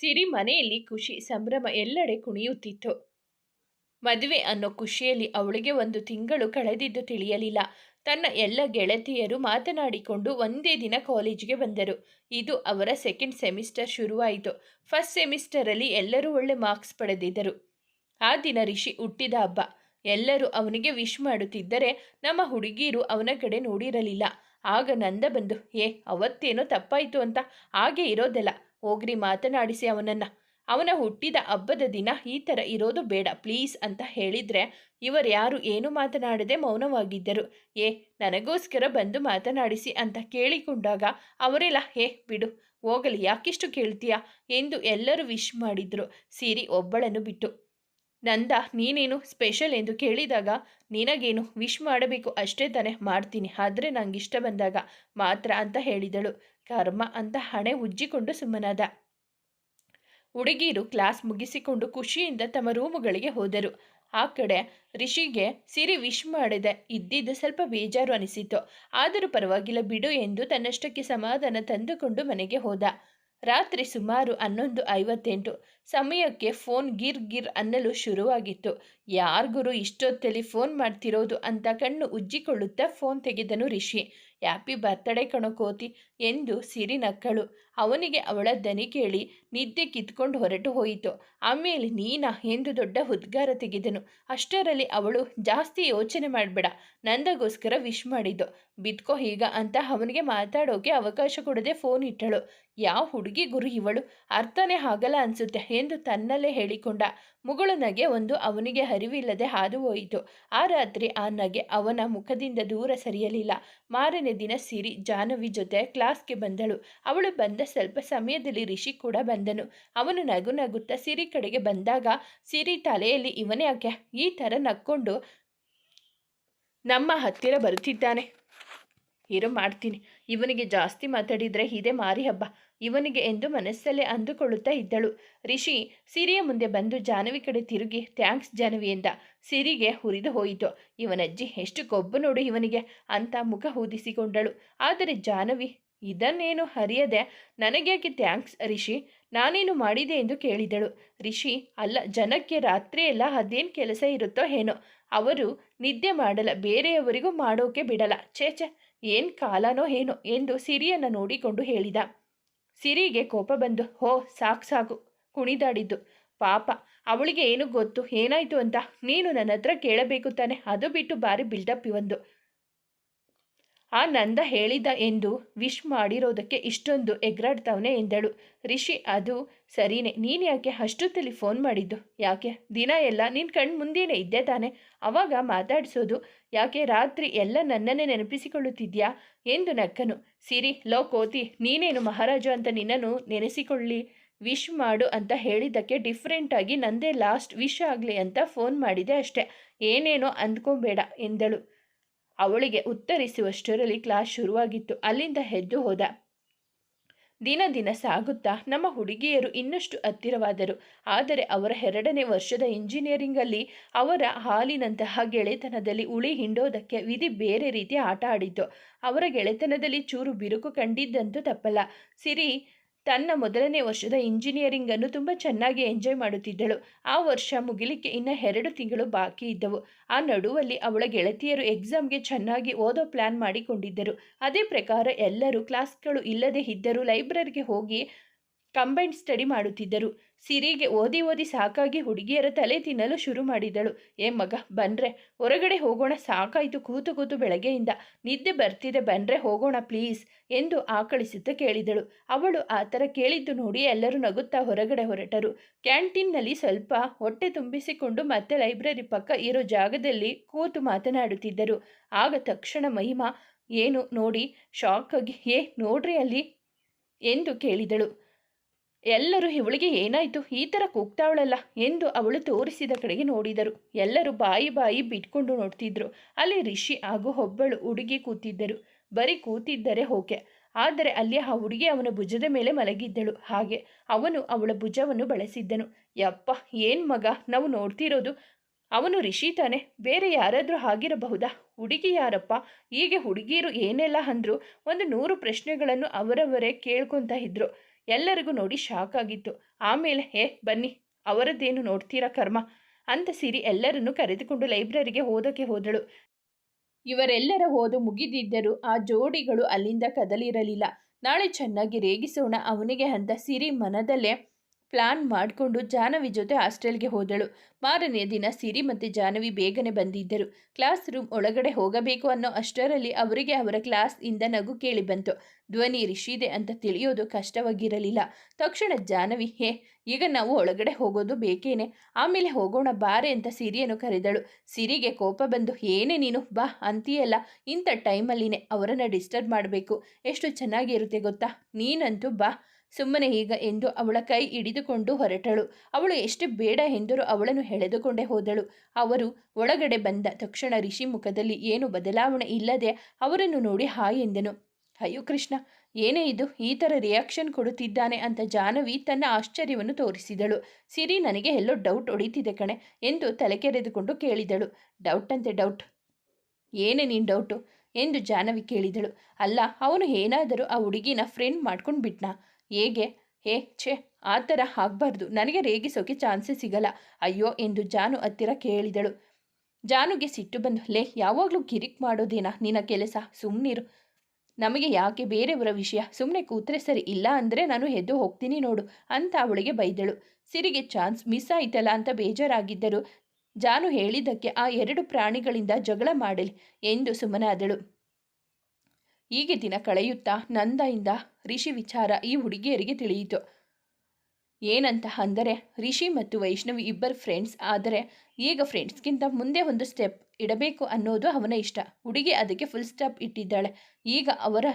ಸಿರಿ ಮನೆಯಲ್ಲಿ ಖುಷಿ, ಸಂಭ್ರಮ ಎಲ್ಲೆಡೆ ಕುಣಿಯುತ್ತಿತ್ತು. ಮದುವೆ ಅನ್ನೋ ಖುಷಿಯಲ್ಲಿ ಅವಳಿಗೆ ಒಂದು ತಿಂಗಳು ಕಳೆದಿದ್ದು ತಿಳಿಯಲಿಲ್ಲ. ತನ್ನ ಎಲ್ಲ ಗೆಳತಿಯರು ಮಾತನಾಡಿಕೊಂಡು ಒಂದೇ ದಿನ ಕಾಲೇಜಿಗೆ ಬಂದರು. ಇದು ಅವರ ಸೆಕೆಂಡ್ ಸೆಮಿಸ್ಟರ್ ಶುರುವಾಯಿತು. ಫಸ್ಟ್ ಸೆಮಿಸ್ಟರಲ್ಲಿ ಎಲ್ಲರೂ ಒಳ್ಳೆ ಮಾರ್ಕ್ಸ್ ಪಡೆದಿದ್ದರು. ಆ ದಿನ ರಿಷಿ ಹುಟ್ಟಿದ ಹಬ್ಬ. ಎಲ್ಲರೂ ಅವನಿಗೆ ವಿಶ್ ಮಾಡುತ್ತಿದ್ದರೆ ನಮ್ಮ ಹುಡುಗಿಯರು ಅವನ ಕಡೆ ನೋಡಿರಲಿಲ್ಲ. ಆಗ ನಂದ ಬಂದು, ಏ, ಅವತ್ತೇನೋ ತಪ್ಪಾಯಿತು ಅಂತ ಹಾಗೆ ಇರೋದಲ್ಲ. ಹೋಗ್ರಿ ಮಾತನಾಡಿಸಿ ಅವನನ್ನು. ಅವನ ಹುಟ್ಟಿದ ಹಬ್ಬದ ದಿನ ಈ ಥರ ಇರೋದು ಬೇಡ, ಪ್ಲೀಸ್ ಅಂತ ಹೇಳಿದರೆ ಇವರು ಯಾರು ಏನು ಮಾತನಾಡದೆ ಮೌನವಾಗಿದ್ದರು. ಏ, ನನಗೋಸ್ಕರ ಬಂದು ಮಾತನಾಡಿಸಿ ಅಂತ ಕೇಳಿಕೊಂಡಾಗ ಅವರೆಲ್ಲ, ಹೇ, ಬಿಡು, ಹೋಗಲಿ, ಯಾಕಿಷ್ಟು ಕೇಳ್ತೀಯಾ? ಎಂದು ಎಲ್ಲರೂ ವಿಶ್ ಮಾಡಿದ್ರು. ಸೀರಿ ಒಬ್ಬಳನ್ನು ಬಿಟ್ಟು. ನಂದ, ನೀನೇನು ಸ್ಪೆಷಲ್? ಎಂದು ಕೇಳಿದಾಗ, ನಿನಗೇನು, ವಿಶ್ ಮಾಡಬೇಕು, ಅಷ್ಟೇ ತಾನೇ, ಮಾಡ್ತೀನಿ, ಆದರೆ ನನಗಿಷ್ಟ ಬಂದಾಗ, ಮಾತ್ರ ಅಂತ ಹೇಳಿದಳು. ಕರ್ಮ ಅಂತ ಹಣೆ ಉಜ್ಜಿಕೊಂಡು ಸುಮ್ಮನಾದ. ಹುಡುಗಿಯರು ಕ್ಲಾಸ್ ಮುಗಿಸಿಕೊಂಡು ಖುಷಿಯಿಂದ ತಮ್ಮ ರೂಮುಗಳಿಗೆ ಹೋದರು. ಆ ಕಡೆ ರಿಷಿಗೆ ಸಿರಿ ವಿಶ್ ಮಾಡಿದೆ. ಇದ್ದಿದ್ದು ಸ್ವಲ್ಪ ಬೇಜಾರು ಅನಿಸಿತು. ಆದರೂ ಪರವಾಗಿಲ್ಲ ಬಿಡು ಎಂದು ತನ್ನಷ್ಟಕ್ಕೆ ಸಮಾಧಾನ ತಂದುಕೊಂಡು ಮನೆಗೆ ಹೋದ. ರಾತ್ರಿ ಸುಮಾರು ಹನ್ನೊಂದು ಐವತ್ತೆಂಟು. ಸಮಯಕ್ಕೆ ಫೋನ್ ಗಿರ್ ಗಿರ್ ಅನ್ನಲು ಶುರುವಾಗಿತ್ತು. ಯಾರಿಗೂ ಇಷ್ಟೊತ್ತಲ್ಲಿ ಫೋನ್ ಮಾಡ್ತಿರೋದು ಅಂತ ಕಣ್ಣು ಉಜ್ಜಿಕೊಳ್ಳುತ್ತಾ ಫೋನ್ ತೆಗೆದನು ರಿಷಿ. ಹ್ಯಾಪಿ ಬರ್ತಡೇ ಕಣೋ ಕೋತಿ ಎಂದು ಸಿರಿ ನಕ್ಕಳು. ಅವನಿಗೆ ಅವಳ ದನಿ ಕೇಳಿ ನಿದ್ದೆ ಕಿತ್ಕೊಂಡು ಹೊರಟು ಹೋಯಿತು. ಆಮೇಲೆ ನೀನಾ ಎಂದು ದೊಡ್ಡ ಉದ್ಗಾರ ತೆಗೆದನು. ಅಷ್ಟರಲ್ಲಿ ಅವಳು, ಜಾಸ್ತಿ ಯೋಚನೆ ಮಾಡಬೇಡ. ನಂದಗೋಸ್ಕರ ವಿಶ್ ಮಾಡಿದ್ದು. ಬಿತ್ಕೋ ಈಗ ಅಂತ ಅವನಿಗೆ ಮಾತಾಡೋಕೆ ಅವಕಾಶ ಕೊಡದೆ ಫೋನ್ ಇಟ್ಟಳು. ಯಾವ ಹುಡುಗಿ ಗುರು ಇವಳು? ಅರ್ಥನೇ ಆಗಲ್ಲ ಅನ್ಸುತ್ತೆ ಎಂದು ತನ್ನಲ್ಲೇ ಹೇಳಿಕೊಂಡ. ಮುಗಳು ನಗೆ ಒಂದು ಅವನಿಗೆ ಅರಿವಿಲ್ಲದೆ ಹಾದು ಹೋಯಿತು. ಆ ರಾತ್ರಿ ಆ ನಗೆ ಅವನ ಮುಖದಿಂದ ದೂರ ಸರಿಯಲಿಲ್ಲ. ಮಾರನೇ ದಿನ ಸಿರಿ ಜಾಹ್ನವಿ ಜೊತೆ ಕ್ಲಾಸ್ಗೆ ಬಂದಳು. ಅವಳು ಬಂದ ಸ್ವಲ್ಪ ಸಮಯದಲ್ಲಿ ರಿಷಿ ಕೂಡ ಬಂದನು. ಅವನು ನಗು ನಗುತ್ತಾ ಸಿರಿ ಕಡೆಗೆ ಬಂದಾಗ ಸಿರಿ ತಲೆಯಲ್ಲಿ ಇವನೇ ಯಾಕೆ ಈ ಥರ ನಕ್ಕೊಂಡು ನಮ್ಮ ಹತ್ತಿರ ಬರುತ್ತಿದ್ದಾನೆ. ಇರು ಮಾಡ್ತೀನಿ. ಇವನಿಗೆ ಜಾಸ್ತಿ ಮಾತಾಡಿದರೆ ಇದೇ ಮಾರಿ ಹಬ್ಬ. ಇವನಿಗೆ ಎಂದು ಮನಸ್ಸಲ್ಲೇ ಅಂದುಕೊಳ್ಳುತ್ತಾ ಇದ್ದಳು. ರಿಷಿ, ಸಿರಿಯ ಮುಂದೆ ಬಂದು ಜಾನವಿ ಕಡೆ ತಿರುಗಿ. ಥ್ಯಾಂಕ್ಸ್ ಜಾನವಿ ಎಂದ. ಸಿರಿಗೆ ಹುರಿದು ಹೋಯಿತು. ಇವನಜ್ಜಿ ಎಷ್ಟು ಕೊಬ್ಬು ನೋಡು ಇವನಿಗೆ ಅಂತ ಮುಖ ಊದಿಸಿಕೊಂಡಳು ಆದರೆ ಜಾನವಿ ಇದನ್ನೇನು ಹರಿಯದೆ? ನನಗ್ಯಾಕೆ ಥ್ಯಾಂಕ್ಸ್ ರಿಷಿ? ನಾನೇನು ಮಾಡಿದೆ ಎಂದು ಕೇಳಿದಳು. ರಿಷಿ, ಅಲ್ಲ, ಜನಕ್ಕೆ ರಾತ್ರಿಯೆಲ್ಲ ಅದೇನು ಕೆಲಸ ಇರುತ್ತೋ ಏನೋ. ಅವರು ನಿದ್ದೆ ಮಾಡಲ್ಲ. ಬೇರೆಯವರಿಗೂ ಮಾಡೋಕೆ ಬಿಡಲ್ಲ. ಛೇ ಛೇ, ಏನು ಕಾಲನೋ ಏನೋ ಎಂದು ಸಿರಿಯನ್ನು ನೋಡಿಕೊಂಡು ಹೇಳಿದ. ಸಿರಿಗೆ ಕೋಪ ಬಂದು, ಹೋ, ಸಾಕು ಸಾಕು, ಕುಣಿದಾಡಿದ್ದು. ಪಾಪ, ಅವಳಿಗೆ ಏನು ಗೊತ್ತು, ಏನಾಯಿತು ಅಂತ ನೀನು ನನ್ನ ಹತ್ರ ಕೇಳಬೇಕು ತಾನೆ. ಅದು ಬಿಟ್ಟು ಬಾರಿ ಬಿಲ್ಡಪ್ ಇವಂದು ಆ ನಂದ ಹೇಳಿದ ಎಂದು ವಿಶ್ ಮಾಡಿರೋದಕ್ಕೆ ಇಷ್ಟೊಂದು ಎಗ್ರಾಡ್ತವನೆ ಎಂದಳು. ರಿಷಿ, ಅದು ಸರಿನೇ. ನೀನು ಯಾಕೆ ಅಷ್ಟೊತ್ತಲ್ಲಿ ಫೋನ್ ಮಾಡಿದ್ದು? ಯಾಕೆ? ದಿನ ಎಲ್ಲ ನಿನ್ನ ಕಣ್ಣು ಮುಂದೇನೆ ಇದ್ದೆ ತಾನೆ. ಅವಾಗ ಮಾತಾಡಿಸೋದು. ಯಾಕೆ ರಾತ್ರಿ ಎಲ್ಲ ನನ್ನನ್ನೇ ನೆನಪಿಸಿಕೊಳ್ಳುತ್ತಿದ್ಯಾ? ಎಂದು ನಕ್ಕನು. ಸಿರಿ, ಲೋ ಕೋತಿ, ನೀನೇನು ಮಹಾರಾಜ ಅಂತ ನಿನ್ನನ್ನು ನೆನೆಸಿಕೊಳ್ಳಿ? ವಿಶ್ ಮಾಡು ಅಂತ ಹೇಳಿದ್ದಕ್ಕೆ ಡಿಫ್ರೆಂಟಾಗಿ ನಂದೇ ಲಾಸ್ಟ್ ವಿಶ್ ಆಗಲಿ ಅಂತ ಫೋನ್ ಮಾಡಿದೆ ಅಷ್ಟೆ. ಏನೇನೋ ಅಂದ್ಕೊಬೇಡ, ಎಂದಳು. ಅವಳಿಗೆ ಉತ್ತರಿಸುವಷ್ಟರಲ್ಲಿ ಕ್ಲಾಸ್ ಶುರುವಾಗಿತ್ತು. ಅಲ್ಲಿಂದ ಎದ್ದು ಹೋದ. ದಿನ ದಿನ ಸಾಗುತ್ತಾ ನಮ್ಮ ಹುಡುಗಿಯರು ಇನ್ನಷ್ಟು ಹತ್ತಿರವಾದರು. ಆದರೆ ಅವರ ಎರಡನೇ ವರ್ಷದ ಇಂಜಿನಿಯರಿಂಗಲ್ಲಿ ಅವರ ಹಾಲಿನಂತಹ ಗೆಳೆತನದಲ್ಲಿ ಉಳಿ ಹಿಂಡೋದಕ್ಕೆ ವಿಧಿ ಬೇರೆ ರೀತಿ ಆಟ ಆಡಿತು ಅವರ ಗೆಳೆತನದಲ್ಲಿ ಚೂರು ಬಿರುಕು ಕಂಡಿದ್ದಂತೂ ತಪ್ಪಲ್ಲ. ಸಿರಿ ತನ್ನ ಮೊದಲನೇ ವರ್ಷದ ಇಂಜಿನಿಯರಿಂಗನ್ನು ತುಂಬ ಚೆನ್ನಾಗಿ ಎಂಜಾಯ್ ಮಾಡುತ್ತಿದ್ದಳು. ಆ ವರ್ಷ ಮುಗಿಲಿಕ್ಕೆ ಇನ್ನು ಎರಡು ತಿಂಗಳು ಬಾಕಿ ಇದ್ದವು. ಆ ನಡುವಲ್ಲಿ ಅವಳ ಗೆಳತಿಯರು ಎಕ್ಸಾಮ್ಗೆ ಚೆನ್ನಾಗಿ ಓದೋ ಪ್ಲ್ಯಾನ್ ಮಾಡಿಕೊಂಡಿದ್ದರು. ಅದೇ ಪ್ರಕಾರ ಎಲ್ಲರೂ ಕ್ಲಾಸ್ಗಳು ಇಲ್ಲದೆ ಇದ್ದರೂ ಲೈಬ್ರರಿಗೆ ಹೋಗಿ ಕಂಬೈನ್ಡ್ ಸ್ಟಡಿ ಮಾಡುತ್ತಿದ್ದರು. ಸಿರಿಗೆ ಓದಿ ಓದಿ ಸಾಕಾಗಿ ಹುಡುಗಿಯರ ತಲೆ ತಿನ್ನಲು ಶುರು ಮಾಡಿದಳು. ಏ ಮಗ ಬನ್ರೆ ಹೊರಗಡೆ ಹೋಗೋಣ. ಸಾಕಾಯಿತು ಕೂತು ಕೂತು ಬೆಳಗ್ಗೆಯಿಂದ. ನಿದ್ದೆ ಬರ್ತಿದೆ ಬನ್ರೆ ಹೋಗೋಣ ಪ್ಲೀಸ್ ಎಂದು ಆಕಳಿಸುತ್ತಾ ಕೇಳಿದಳು. ಅವಳು ಆ ಥರ ಕೇಳಿದ್ದು ನೋಡಿ ಎಲ್ಲರೂ ನಗುತ್ತಾ ಹೊರಗಡೆ ಹೊರಟರು. ಕ್ಯಾಂಟೀನ್ನಲ್ಲಿ ಸ್ವಲ್ಪ ಹೊಟ್ಟೆ ತುಂಬಿಸಿಕೊಂಡು ಮತ್ತೆ ಲೈಬ್ರರಿ ಪಕ್ಕ ಇರೋ ಜಾಗದಲ್ಲಿ ಕೂತು ಮಾತನಾಡುತ್ತಿದ್ದರು. ಆಗ ತಕ್ಷಣ ಮಹಿಮಾ, ಏನು ನೋಡಿ, ಶಾಕ್ ಆಗಿ, ಏ ನೋಡ್ರಿ ಅಲ್ಲಿ ಎಂದು ಕೇಳಿದಳು. ಎಲ್ಲರೂ ಇವಳಿಗೆ ಏನಾಯಿತು? ಈ ಥರ ಕೂಗ್ತಾವಳಲ್ಲ ಎಂದು ಅವಳು ತೋರಿಸಿದ ಕಡೆಗೆ ನೋಡಿದರು. ಎಲ್ಲರೂ ಬಾಯಿ ಬಾಯಿ ಬಿಟ್ಕೊಂಡು ನೋಡ್ತಿದ್ರು. ಅಲ್ಲಿ ರಿಷಿ ಹಾಗೂ ಒಬ್ಬಳು ಹುಡುಗಿ ಕೂತಿದ್ದರು. ಬರೀ ಕೂತಿದ್ದರೆ ಓಕೆ. ಆದರೆ ಅಲ್ಲಿ ಆ ಹುಡುಗಿ ಅವನ ಭುಜದ ಮೇಲೆ ಮಲಗಿದ್ದಳು. ಹಾಗೆ ಅವನು ಅವಳ ಭುಜವನ್ನು ಬಳಸಿದ್ದನು. ಯಪ್ಪ, ಏನು ಮಗ? ನಾವು ನೋಡ್ತಿರೋದು ಅವನು ರಿಷಿ ತಾನೆ. ಬೇರೆ ಯಾರಾದರೂ ಆಗಿರಬಹುದಾ? ಹುಡುಗಿ ಯಾರಪ್ಪ? ಹೀಗೆ ಹುಡುಗಿಯರು ಏನೆಲ್ಲ ಅಂದರು ಒಂದು ನೂರು ಪ್ರಶ್ನೆಗಳನ್ನು ಅವರವರೇ ಕೇಳ್ಕೊತಾ ಇದ್ರು. ಎಲ್ಲರಿಗೂ ನೋಡಿ ಶಾಕ್ ಆಗಿತ್ತು. ಆಮೇಲೆ, ಹೇ, ಬನ್ನಿ, ಅವರದ್ದೇನು ನೋಡ್ತೀರಾ ಕರ್ಮ? ಅಂತ ಸಿರಿ ಎಲ್ಲರನ್ನೂ ಕರೆದುಕೊಂಡು ಲೈಬ್ರರಿಗೆ ಓದೋಕೆ ಹೋದಳು. ಇವರೆಲ್ಲರ ಓದು ಮುಗಿದಿದ್ದರೂ ಆ ಜೋಡಿಗಳು ಅಲ್ಲಿಂದ ಕದಲಿರಲಿಲ್ಲ. ನಾಳೆ ಚೆನ್ನಾಗಿ ರೇಗಿಸೋಣ, ಅವನಿಗೆ ಅಂತ ಸಿರಿ ಮನದಲ್ಲೇ ಪ್ಲಾನ್ ಮಾಡಿಕೊಂಡು ಜಾಹ್ನವಿ ಜೊತೆ ಹಾಸ್ಟೆಲ್ಗೆ ಹೋದಳು. ಮಾರನೆಯ ದಿನ ಸಿರಿ ಮತ್ತು ಜಾಹ್ನವಿ ಬೇಗನೆ ಬಂದಿದ್ದರು. ಕ್ಲಾಸ್ ರೂಮ್ ಒಳಗಡೆ ಹೋಗಬೇಕು ಅನ್ನೋ ಅಷ್ಟರಲ್ಲಿ ಅವರಿಗೆ ಅವರ ಕ್ಲಾಸ್ ಇಂದ ನಗು ಕೇಳಿ ಬಂತು. ಧ್ವನಿ ರಿಷಿದೆ ಅಂತ ತಿಳಿಯೋದು ಕಷ್ಟವಾಗಿರಲಿಲ್ಲ. ತಕ್ಷಣ ಜಾಹ್ನವಿ, ಹೇ, ಈಗ ನಾವು ಒಳಗಡೆ ಹೋಗೋದು ಬೇಕೇನೆ? ಆಮೇಲೆ ಹೋಗೋಣ ಬಾರೆ ಅಂತ ಸಿರಿಯನ್ನು ಕರೆದಳು. ಸಿರಿಗೆ ಕೋಪ ಬಂದು, ಏನೇ ನೀನು, ಬಾ, ಅಂತೀಯಲ್ಲ, ಇಂಥ ಟೈಮಲ್ಲಿನೇ ಅವರನ್ನು ಡಿಸ್ಟರ್ಬ್ ಮಾಡಬೇಕು. ಎಷ್ಟು ಚೆನ್ನಾಗಿರುತ್ತೆ ಗೊತ್ತಾ? ನೀನಂತೂ ಬಾ. ಸುಮ್ಮನೆ ಈಗ ಎಂದು ಅವಳ ಕೈ ಹಿಡಿದುಕೊಂಡು ಹೊರಟಳು. ಅವಳು ಎಷ್ಟು ಬೇಡ ಎಂದರೂ ಅವಳನ್ನು ಎಳೆದುಕೊಂಡೇ ಹೋದಳು. ಅವರು ಒಳಗಡೆ ಬಂದ ತಕ್ಷಣ ರಿಷಿ ಮುಖದಲ್ಲಿ ಏನು ಬದಲಾವಣೆ ಇಲ್ಲದೆ ಅವರನ್ನು ನೋಡಿ ಹಾಯ್ ಎಂದನು. ಅಯ್ಯೋ ಕೃಷ್ಣ, ಏನೇ ಇದು? ಈ ಥರ ರಿಯಾಕ್ಷನ್ ಕೊಡುತ್ತಿದ್ದಾನೆ ಅಂತ ಜಾಹ್ನವಿ ತನ್ನ ಆಶ್ಚರ್ಯವನ್ನು ತೋರಿಸಿದಳು. ಸಿರಿ, ನನಗೆ ಎಲ್ಲೋ ಡೌಟ್ ಹೊಡಿತಿದೆ ಕಣೆ ಎಂದು ತಲೆ ಕೆರೆದುಕೊಂಡು ಕೇಳಿದಳು. ಡೌಟ್ ಅಂತೆ ಡೌಟ್ ಏನೇ ನೀನು ಡೌಟು ಎಂದು ಜಾಹ್ನವಿ ಕೇಳಿದಳು. ಅಲ್ಲ, ಅವನು ಏನಾದರೂ ಆ ಹುಡುಗಿನ ಫ್ರೆಂಡ್ ಮಾಡ್ಕೊಂಡು ಬಿಟ್ನಾ ಹೇಗೆ? ಹೇ, ಛೇ, ಆ ಥರ ಆಗಬಾರ್ದು. ನನಗೆ ರೇಗಿಸೋಕೆ ಚಾನ್ಸೇ ಸಿಗಲ್ಲ. ಅಯ್ಯೋ, ಎಂದು ಜಾನು ಹತ್ತಿರ ಕೇಳಿದಳು. ಜಾನುಗೆ ಸಿಟ್ಟು ಬಂದು, ಲೇ, ಯಾವಾಗಲೂ ಕಿರಿಕ್ ಮಾಡೋದೇನಾ? ನಿನ್ನ ಕೆಲಸ? ಸುಮ್ಮನಿರು ನಮಗೆ ಯಾಕೆ ಬೇರೆಯವರ ವಿಷಯ? ಸುಮ್ಮನೆ ಕೂತ್ರೆ ಸರಿ. ಇಲ್ಲ ಅಂದರೆ ನಾನು ಎದ್ದು ಹೋಗ್ತೀನಿ ನೋಡು, ಅಂತ ಅವಳಿಗೆ ಬೈದಳು. ಸಿರಿಗೆ ಚಾನ್ಸ್ ಮಿಸ್ ಆಯ್ತಲ್ಲ ಅಂತ ಬೇಜಾರಾಗಿದ್ದರು. ಜಾನು ಹೇಳಿದ್ದಕ್ಕೆ ಆ ಎರಡು ಪ್ರಾಣಿಗಳಿಂದ ಜಗಳ ಮಾಡಲಿ, ಎಂದು ಸುಮ್ಮನಾದಳು ಹೀಗೆ ದಿನ ಕಳೆಯುತ್ತಾ ನಂದಯಿಂದ ರಿಷಿ ವಿಚಾರ ಈ ಹುಡುಗಿಯರಿಗೆ ತಿಳಿಯಿತು. ಏನಂತ ಅಂದರೆ, ರಿಷಿ ಮತ್ತು ವೈಷ್ಣವಿ ಇಬ್ಬರು ಫ್ರೆಂಡ್ಸ್ ಆದರೆ ಈಗ ಫ್ರೆಂಡ್ಸ್ಗಿಂತ ಮುಂದೆ ಒಂದು ಸ್ಟೆಪ್ ಇಡಬೇಕು ಅನ್ನೋದು ಅವನ ಇಷ್ಟ. ಹುಡುಗಿ ಅದಕ್ಕೆ ಫುಲ್ ಸ್ಟಾಪ್ ಇಟ್ಟಿದ್ದಾಳೆ. ಈಗ ಅವರ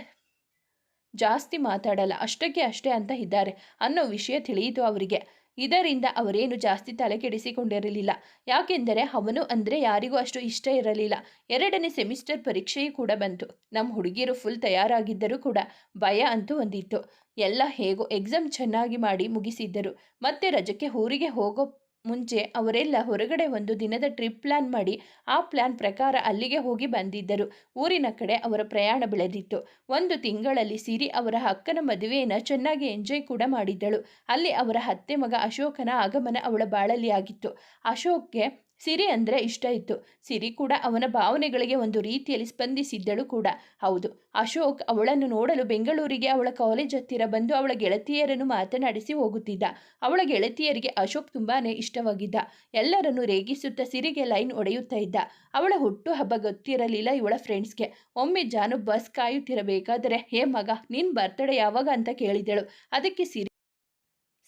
ಜಾಸ್ತಿ ಮಾತಾಡಲ್ಲ, ಅಷ್ಟಕ್ಕೆ ಅಷ್ಟೇ ಅಂತ ಇದ್ದಾರೆ ಅನ್ನೋ ವಿಷಯ ತಿಳಿಯಿತು ಅವರಿಗೆ. ಇದರಿಂದ ಅವರೇನು ಜಾಸ್ತಿ ತಲೆ ಕೆಡಿಸಿಕೊಂಡಿರಲಿಲ್ಲ ಯಾಕೆಂದರೆ ಅವನು ಅಂದರೆ ಯಾರಿಗೂ ಅಷ್ಟು ಇಷ್ಟ ಇರಲಿಲ್ಲ. ಎರಡನೇ ಸೆಮಿಸ್ಟರ್ ಪರೀಕ್ಷೆಯೂ ಕೂಡ ಬಂತು. ನಮ್ಮ ಹುಡುಗಿಯರು ಫುಲ್ ತಯಾರಾಗಿದ್ದರೂ ಕೂಡ ಭಯ ಅಂತೂ ಒಂದಿತ್ತು. ಎಲ್ಲ ಹೇಗೋ ಎಕ್ಸಾಮ್ ಚೆನ್ನಾಗಿ ಮಾಡಿ ಮುಗಿಸಿದ್ದರು. ಮತ್ತೆ ರಜಕ್ಕೆ ಊರಿಗೆ ಹೋಗೋ ಮುಂಚೆ ಅವರೆಲ್ಲ ಹೊರಗಡೆ ಒಂದು ದಿನದ ಟ್ರಿಪ್ ಪ್ಲಾನ್ ಮಾಡಿ, ಆ ಪ್ಲಾನ್ ಪ್ರಕಾರ ಅಲ್ಲಿಗೆ ಹೋಗಿ ಬಂದಿದ್ದರು. ಊರಿನ ಕಡೆ ಅವರ ಪ್ರಯಾಣ ಬೆಳೆದಿತ್ತು. ಒಂದು ತಿಂಗಳಲ್ಲಿ ಸಿರಿ ಅವರ ಅಕ್ಕನ ಮದುವೆಯನ್ನು ಚೆನ್ನಾಗಿ ಎಂಜಾಯ್ ಕೂಡ ಮಾಡಿದ್ದಳು. ಅಲ್ಲಿ ಅವರ ಅತ್ತೆ ಮಗ ಅಶೋಕನ ಆಗಮನ ಅವಳ ಬಾಳಲಿ ಆಗಿತ್ತು. ಅಶೋಕ್ಗೆ ಸಿರಿ ಅಂದರೆ ಇಷ್ಟ ಇತ್ತು. ಸಿರಿ ಕೂಡ ಅವನ ಭಾವನೆಗಳಿಗೆ ಒಂದು ರೀತಿಯಲ್ಲಿ ಸ್ಪಂದಿಸಿದ್ದಳು ಕೂಡ. ಹೌದು, ಅಶೋಕ್ ಅವಳನ್ನು ನೋಡಲು ಬೆಂಗಳೂರಿಗೆ ಅವಳ ಕಾಲೇಜ್ ಹತ್ತಿರ ಬಂದು ಅವಳ ಗೆಳತಿಯರನ್ನು ಮಾತನಾಡಿಸಿ ಹೋಗುತ್ತಿದ್ದ. ಅವಳ ಗೆಳತಿಯರಿಗೆ ಅಶೋಕ್ ತುಂಬಾನೇ ಇಷ್ಟವಾಗಿದ್ದ. ಎಲ್ಲರನ್ನು ರೇಗಿಸುತ್ತಾ ಸಿರಿಗೆ ಲೈನ್ ಒಡೆಯುತ್ತಾ ಇದ್ದ. ಅವಳ ಹುಟ್ಟು ಹಬ್ಬ ಗೊತ್ತಿರಲಿಲ್ಲ ಇವಳ ಫ್ರೆಂಡ್ಸ್ಗೆ ಒಮ್ಮೆ ಜಾನು ಬಸ್ ಕಾಯುತ್ತಿರಬೇಕಾದರೆ, ಹೇ ಮಗ ನಿನ್ನ ಬರ್ತಡೇ ಯಾವಾಗ? ಅಂತ ಕೇಳಿದಳು. ಅದಕ್ಕೆ ಸಿರಿ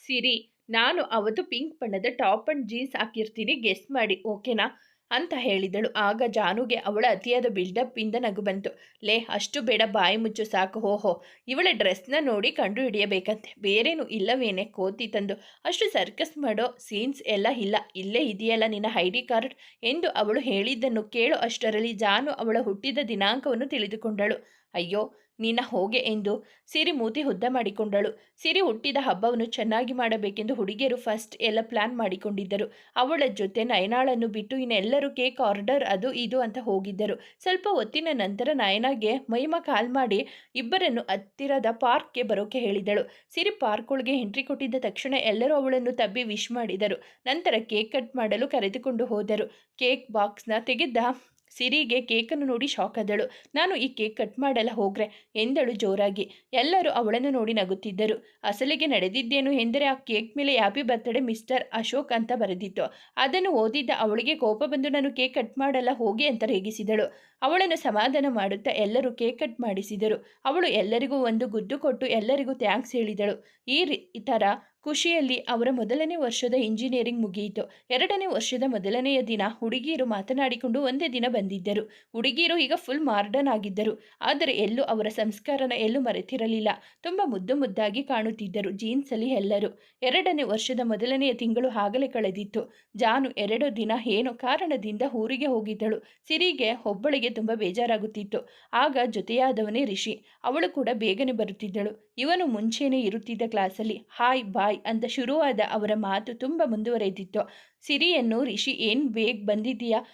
ಸಿರಿ ನಾನು ಅವತ್ತು ಪಿಂಕ್ ಬಣ್ಣದ ಟಾಪ್ ಅಂಡ್ ಜೀನ್ಸ್ ಹಾಕಿರ್ತೀನಿ ಗೆಸ್ ಮಾಡಿ ಓಕೆನಾ ಅಂತ ಹೇಳಿದಳು. ಆಗ ಜಾನುಗೆ ಅವಳ ಅತಿಯಾದ ಬಿಲ್ಡಪ್ಪಿಂದ ನಗು ಬಂತು. ಲೇ, ಅಷ್ಟು ಬೇಡ, ಬಾಯಿ ಮುಚ್ಚು ಸಾಕು ಹೋಹೋ ಇವಳ ಡ್ರೆಸ್ನ ನೋಡಿ ಕಂಡು ಹಿಡಿಯಬೇಕಂತೆ. ಬೇರೇನು ಇಲ್ಲವೇನೆ, ಕೋತಿ ತಂದು. ಅಷ್ಟು ಸರ್ಕಸ್ ಮಾಡೋ ಸೀನ್ಸ್ ಎಲ್ಲ ಇಲ್ಲ. ಇಲ್ಲೇ ಇದೆಯಲ್ಲ ನಿನ್ನ ಐ ಕಾರ್ಡ್ ಎಂದು ಅವಳು ಹೇಳಿದ್ದನ್ನು ಕೇಳು ಅಷ್ಟರಲ್ಲಿ ಜಾನು ಅವಳ ಹುಟ್ಟಿದ ದಿನಾಂಕವನ್ನು ತಿಳಿದುಕೊಂಡಳು. ಅಯ್ಯೋ ನಿನ್ನ ಹೋಗೆ ಎಂದು ಸಿರಿ ಮೂತಿ ಹುದ್ದ ಮಾಡಿಕೊಂಡಳು. ಸಿರಿ ಹುಟ್ಟಿದ ಹಬ್ಬವನ್ನು ಚೆನ್ನಾಗಿ ಮಾಡಬೇಕೆಂದು ಹುಡುಗಿಯರು ಫಸ್ಟ್ ಎಲ್ಲ ಪ್ಲಾನ್ ಮಾಡಿಕೊಂಡಿದ್ದರು. ಅವಳ ಜೊತೆ ನಯನಾಳನ್ನು ಬಿಟ್ಟು ಇನ್ನೆಲ್ಲರೂ ಕೇಕ್ ಆರ್ಡರ್ ಅದು ಇದು ಅಂತ ಹೋಗಿದ್ದರು. ಸ್ವಲ್ಪ ಹೊತ್ತಿನ ನಂತರ ನಯನಾಗೆ, ಮೈಮ ಕಾಲ್ ಮಾಡಿ ಇಬ್ಬರನ್ನು ಹತ್ತಿರದ ಪಾರ್ಕ್ಗೆ ಬರೋಕೆ ಹೇಳಿದಳು. ಸಿರಿ ಪಾರ್ಕ್ ಒಳಗೆ ಎಂಟ್ರಿ ಕೊಟ್ಟಿದ್ದ ತಕ್ಷಣ ಎಲ್ಲರೂ ಅವಳನ್ನು ತಬ್ಬಿ ವಿಶ್ ಮಾಡಿದರು. ನಂತರ ಕೇಕ್ ಕಟ್ ಮಾಡಲು ಕರೆದುಕೊಂಡು ಹೋದರು. ಕೇಕ್ ಬಾಕ್ಸ್ನ ತೆಗೆದ ಸಿರಿಗೆ ಕೇಕನ್ನು ನೋಡಿ ಶಾಕ್ ಆದಳು ನಾನು ಈ ಕೇಕ್ ಕಟ್ ಮಾಡಲ್ಲ ಹೋಗ್ರೆ, ಎಂದಳು ಜೋರಾಗಿ. ಎಲ್ಲರೂ ಅವಳನ್ನು ನೋಡಿ ನಗುತ್ತಿದ್ದರು. ಅಸಲಿಗೆ ನಡೆದಿದ್ದೇನು ಎಂದರೆ ಆ ಕೇಕ್ ಮೇಲೆ ಹ್ಯಾಪಿ ಬರ್ತ್ಡೇ ಮಿಸ್ಟರ್ ಅಶೋಕ್ ಅಂತ ಬರೆದಿತ್ತು. ಅದನ್ನು ಓದಿದ್ದ ಅವಳಿಗೆ ಕೋಪ ಬಂದು ನಾನು ಕೇಕ್ ಕಟ್ ಮಾಡಲ್ಲ, ಹೋಗಿ ಅಂತ ರೇಗಿಸಿದಳು. ಅವಳನ್ನು ಸಮಾಧಾನ ಮಾಡುತ್ತಾ ಎಲ್ಲರೂ ಕೇಕ್ ಕಟ್ ಮಾಡಿಸಿದರು. ಅವಳು ಎಲ್ಲರಿಗೂ ಒಂದು ಗುದ್ದು ಕೊಟ್ಟು ಎಲ್ಲರಿಗೂ ಥ್ಯಾಂಕ್ಸ್ ಹೇಳಿದಳು. ಈ ಥರ ಖುಷಿಯಲ್ಲಿ ಅವರ ಮೊದಲನೇ ವರ್ಷದ ಇಂಜಿನಿಯರಿಂಗ್ ಮುಗಿಯಿತು. ಎರಡನೇ ವರ್ಷದ ಮೊದಲನೆಯ ದಿನ ಹುಡುಗಿಯರು ಮಾತನಾಡಿಕೊಂಡು ಒಂದೇ ದಿನ ಬಂದಿದ್ದರು. ಹುಡುಗಿಯರು ಈಗ ಫುಲ್ ಮಾರ್ಡನ್ ಆಗಿದ್ದರು. ಆದರೆ ಎಲ್ಲೂ ಅವರ ಸಂಸ್ಕಾರನ ಎಲ್ಲೂ ಮರೆತಿರಲಿಲ್ಲ. ತುಂಬ ಮುದ್ದು ಮುದ್ದಾಗಿ ಕಾಣುತ್ತಿದ್ದರು ಜೀನ್ಸಲ್ಲಿ ಎಲ್ಲರೂ. ಎರಡನೇ ವರ್ಷದ ಮೊದಲನೆಯ ತಿಂಗಳು ಆಗಲೇ ಕಳೆದಿತ್ತು. ಜಾನು ಎರಡು ದಿನ ಏನೋ ಕಾರಣದಿಂದ ಊರಿಗೆ ಹೋಗಿದ್ದಳು. ಸಿರಿಗೆ ಒಬ್ಬಳಿಗೆ ತುಂಬ ಬೇಜಾರಾಗುತ್ತಿತ್ತು. ಆಗ ಜೊತೆಯಾದವನೇ ರಿಷಿ. ಅವಳು ಕೂಡ ಬೇಗನೆ ಬರುತ್ತಿದ್ದಳು. ಇವನು ಮುಂಚೆನೇ ಇರುತ್ತಿದ್ದ ಕ್ಲಾಸಲ್ಲಿ ಹಾಯ್ ಬಾಯ್ ಅಂತ ಶುರುವಾದ ಅವರ ಮಾತು ತುಂಬ ಮುಂದುವರೆದಿತ್ತು. ಸಿರಿಯನ್ನು ರಿಷಿ, ಏನು ಬೇಗ ಬಂದಿದ್ದೀಯಾ?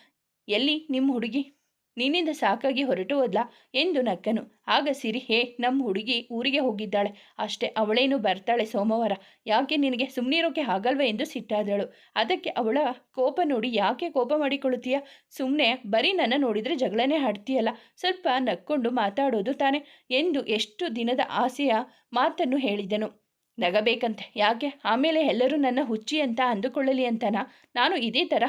ಎಲ್ಲಿ ನಿಮ್ಮ ಹುಡುಗಿ? ನಿನ್ನಿಂದ ಸಾಕಾಗಿ ಹೊರಟು ಹೋದ್ಲಾ? ಎಂದು ನಕ್ಕನು. ಆಗ ಸಿರಿ, ಹೇ ನಮ್ಮ ಹುಡುಗಿ ಊರಿಗೆ ಹೋಗಿದ್ದಾಳೆ. ಅಷ್ಟೇ, ಅವಳೇನು ಬರ್ತಾಳೆ ಸೋಮವಾರ? ಯಾಕೆ ನಿನಗೆ ಸುಮ್ಮನಿರೋಕೆ ಆಗಲ್ವ ಎಂದು ಸಿಟ್ಟಾದಳು. ಅದಕ್ಕೆ ಅವಳ ಕೋಪ ನೋಡಿ, ಯಾಕೆ ಕೋಪ ಮಾಡಿಕೊಳ್ಳುತ್ತೀಯ? ಸುಮ್ಮನೆ ಬರೀ ನನ್ನ ನೋಡಿದರೆ ಜಗಳನೇ ಹಾಡ್ತೀಯಲ್ಲ ಸ್ವಲ್ಪ ನಕ್ಕೊಂಡು ಮಾತಾಡೋದು ತಾನೆ? ಎಂದು ಎಷ್ಟು ದಿನದ ಆಸೆಯ ಮಾತನ್ನು ಹೇಳಿದನು. ನಗಬೇಕಂತೆ. ಯಾಕೆ? ಆಮೇಲೆ ಎಲ್ಲರೂ ನನ್ನ ಹುಚ್ಚಿ ಅಂತ ಅಂದುಕೊಳ್ಳಲಿ ಅಂತನಾ? ನಾನು ಇದೇ ಥರ